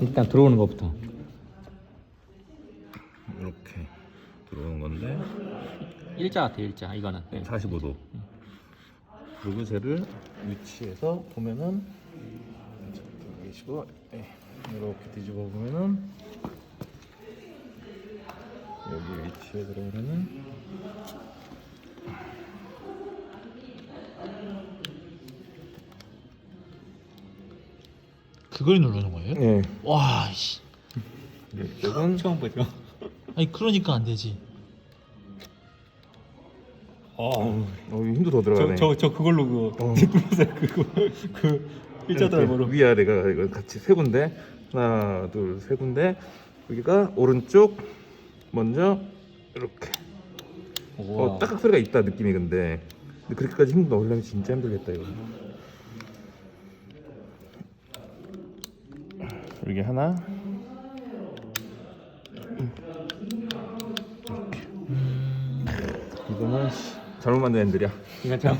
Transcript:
일단 들어오는 것부터. 이렇게 들어오는 건데 일자 같아 일자 이거는. 네. 45도. 그리고 쟤를 위치해서 보면은 계시고 네, 이렇게 뒤집어 보면은 여기 위치에 들어오면은 그걸 누르는 거예요? 네, 와, 씨. 이건 처음 보죠. 아니 그러니까 안 되지. 어, 여기 힘도 더 들어가네. 저저 그걸로 그 어. 뒷구멍살 그거 그 일자 이렇게 드라이버로 위아래가 이거 같이 세 군데 하나 둘 세 군데 여기가 오른쪽 먼저 이렇게 어, 딱딱 소리가 있다 느낌이 근데 근데 그렇게까지 힘 넣으려면 진짜 힘들겠다 이거 여기 하나. 이렇게. 이거는 씨, 잘못 만든 애들이야. 이거 참